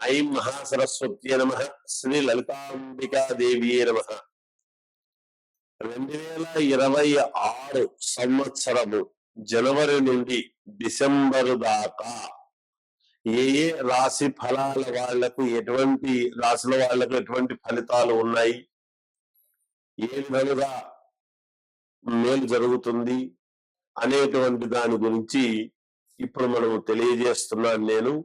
ఐం మహాసరస్వత్య నమ శ్రీ లలితాంబికాదేవి నమ. రెండు వేల ఇరవై ఆరు సంవత్సరము జనవరి నుండి డిసెంబరు దాకా ఏ ఏ రాశి ఫలాల వాళ్ళకు ఎటువంటి రాశుల వాళ్ళకు ఎటువంటి ఫలితాలు ఉన్నాయి? ఏ విధంగా మేలు జరుగుతుంది అనేటువంటి దాని గురించి ఇప్పుడు మనం తెలియజేస్తున్నాను నేను.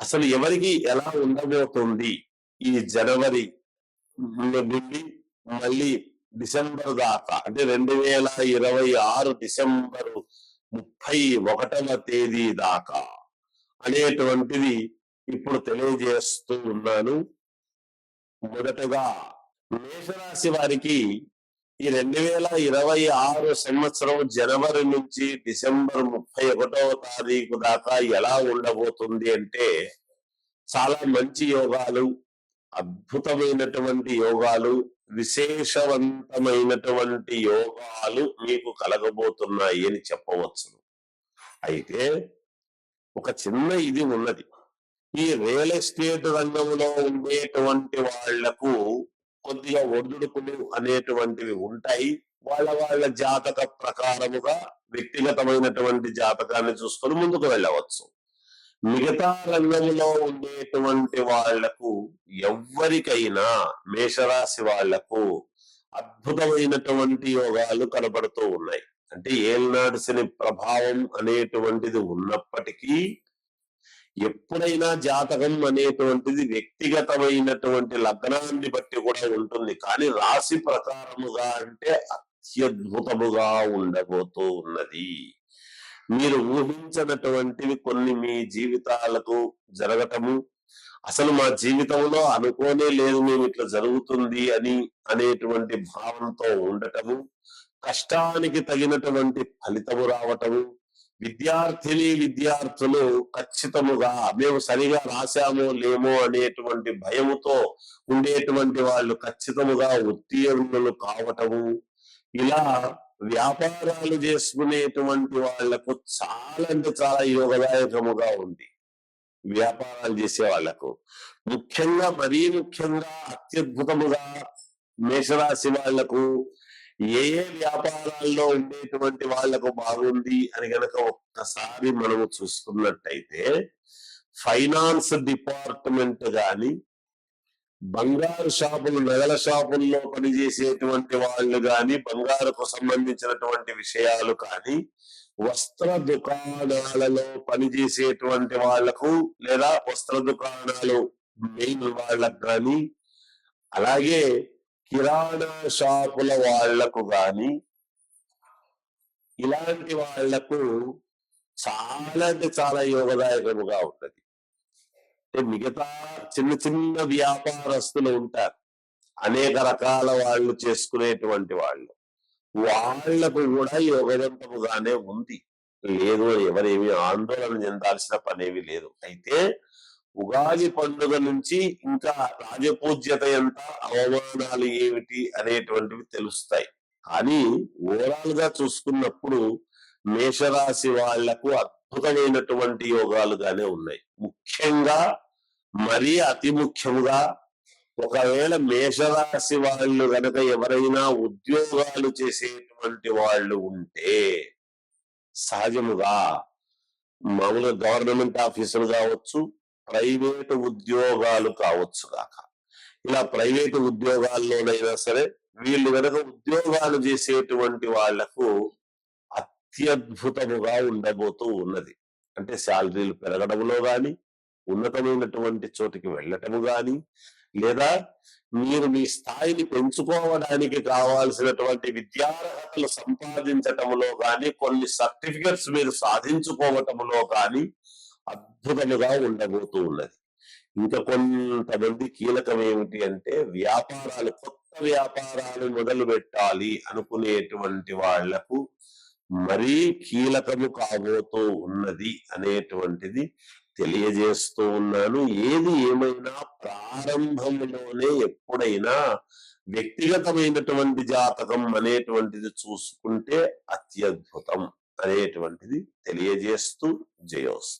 అసలు ఎవరికి ఎలా ఉండబోతుంది ఈ జనవరి నుండి మళ్ళీ డిసెంబర్ దాకా? అంటే రెండు వేల ఇరవై ఆరు డిసెంబరు ముప్పై ఒకటవ తేదీ దాకా అనేటువంటిది ఇప్పుడు తెలియజేస్తూ ఉన్నాను. మొదటగా మేషరాశి వారికి ఈ రెండు వేల ఇరవై ఆరు సంవత్సరం జనవరి నుంచి డిసెంబర్ ముప్పై ఒకటవ తారీఖు దాకా ఎలా ఉండబోతుంది అంటే చాలా మంచి యోగాలు అద్భుతమైనటువంటి యోగాలు విశేషవంతమైనటువంటి యోగాలు మీకు కలగబోతున్నాయి అని చెప్పవచ్చు అయితే ఒక చిన్న ఇది ఉన్నది. ఈ రియల్ ఎస్టేట్ రంగంలో ఉండేటువంటి వాళ్ళకు కొద్దిగా ఒడిదుడుకులు అనేటువంటివి ఉంటాయి. వాళ్ళ వాళ్ళ జాతక ప్రకారముగా వ్యక్తిగతమైనటువంటి జాతకాన్ని చూసుకొని ముందుకు వెళ్ళవచ్చు. మిగతా రంగంలో ఉండేటువంటి వాళ్ళకు ఎవ్వరికైనా మేషరాశి వాళ్ళకు అద్భుతమైనటువంటి యోగాలు కనబడుతూ ఉన్నాయి. అంటే ఏల్నాడు శని ప్రభావం అనేటువంటిది ఉన్నప్పటికీ ఎప్పుడైనా జాతకం అనేటువంటిది వ్యక్తిగతమైనటువంటి లగ్నాన్ని బట్టి కూడా ఉంటుంది. కానీ రాశి ప్రకారముగా అంటే అత్యద్భుతముగా ఉండబోతూ ఉన్నది. మీరు ఊహించినటువంటివి కొన్ని మీ జీవితాలకు జరగటము అసలు మా జీవితంలో అనుకోనే లేదు మేము ఇట్లా జరుగుతుంది అని అనేటువంటి భావంతో ఉండటము కష్టానికి తగినటువంటి ఫలితము రావటము విద్యార్థిని విద్యార్థులు ఖచ్చితముగా మేము సరిగా రాశామో లేమో అనేటువంటి భయముతో ఉండేటువంటి వాళ్ళు ఖచ్చితముగా ఉత్తీర్ణులు కావటము. ఇలా వ్యాపారాలు చేసుకునేటువంటి వాళ్ళకు చాలా అంటే చాలా యోగదాయకముగా ఉంది. వ్యాపారాలు చేసే వాళ్ళకు. ముఖ్యంగా మరీ ముఖ్యంగా అత్యద్భుతముగా మేషరాశి వాళ్ళకు ఏ ఏ వ్యాపారాల్లో ఉండేటువంటి వాళ్ళకు బాగుంది అని గనక ఒక్కసారి మనము చూసుకున్నట్టయితే ఫైనాన్స్ డిపార్ట్మెంట్ గాని బంగారు షాపులు నగల షాపుల్లో పనిచేసేటువంటి వాళ్ళు గాని బంగారుకు సంబంధించినటువంటి విషయాలు కానీ వస్త్ర దుకాణాలలో పనిచేసేటువంటి వాళ్ళకు లేదా వస్త్ర దుకాణాలు మెయిన్ వాళ్ళకు కానీ అలాగే కిరాణా షాపుల వాళ్ళకు గాని ఇలాంటి వాళ్ళకు చాలా అంటే చాలా యోగదాయకముగా ఉంటది అంటే మిగతా చిన్న చిన్న వ్యాపారస్తులు ఉంటారు. అనేక రకాల వాళ్ళు చేసుకునేటువంటి వాళ్ళు. వాళ్ళకు కూడా యోగదంతముగానే ఉంది. లేదు ఎవరేమి ఆందోళన చెందాల్సిన పనేమి లేదు. అయితే ఉగాది పండుగ నుంచి ఇంకా రాజపూజ్యత ఎంత అవమానాలు ఏమిటి అనేటువంటివి తెలుస్తాయి. కానీ ఓవరాల్గా చూసుకున్నప్పుడు మేషరాశి వాళ్ళకు అద్భుతమైనటువంటి యోగాలుగానే ఉన్నాయి. ముఖ్యంగా మరీ అతి ముఖ్యంగా ఒకవేళ మేషరాశి వాళ్ళు గనక ఎవరైనా ఉద్యోగాలు చేసేటువంటి వాళ్ళు ఉంటే సహజముగా మామూలుగా గవర్నమెంట్ ఆఫీసులు కావచ్చు ప్రైవేటు ఉద్యోగాలు కావచ్చు కాక ఇలా ప్రైవేటు ఉద్యోగాల్లోనైనా సరే వీళ్ళు కనుక ఉద్యోగాలు చేసేటువంటి వాళ్ళకు అత్యద్భుతముగా ఉండబోతూ ఉన్నది. అంటే శాలరీలు పెరగడంలో గాని ఉన్నతమైనటువంటి చోటికి వెళ్ళటము గాని లేదా మీరు మీ స్థాయిని పెంచుకోవడానికి కావాల్సినటువంటి విద్యార్హతలు సంపాదించటములో కానీ కొన్ని సర్టిఫికెట్స్ మీరు సాధించుకోవటములో కానీ అద్భుతముగా ఉండబోతూ ఉన్నది. ఇంకా కొంతమంది కీలకం ఏమిటి అంటే వ్యాపారాలు కొత్త వ్యాపారాలు మొదలు పెట్టాలి అనుకునేటువంటి వాళ్ళకు మరీ కీలకము కాబోతూ ఉన్నది అనేటువంటిది తెలియజేస్తూ ఉన్నాను. ఏది ఏమైనా ప్రారంభంలోనే ఎప్పుడైనా వ్యక్తిగతమైనటువంటి జాతకం అనేటువంటిది చూసుకుంటే అత్యద్భుతం అనేటువంటిది తెలియజేస్తూ జయోస్తు.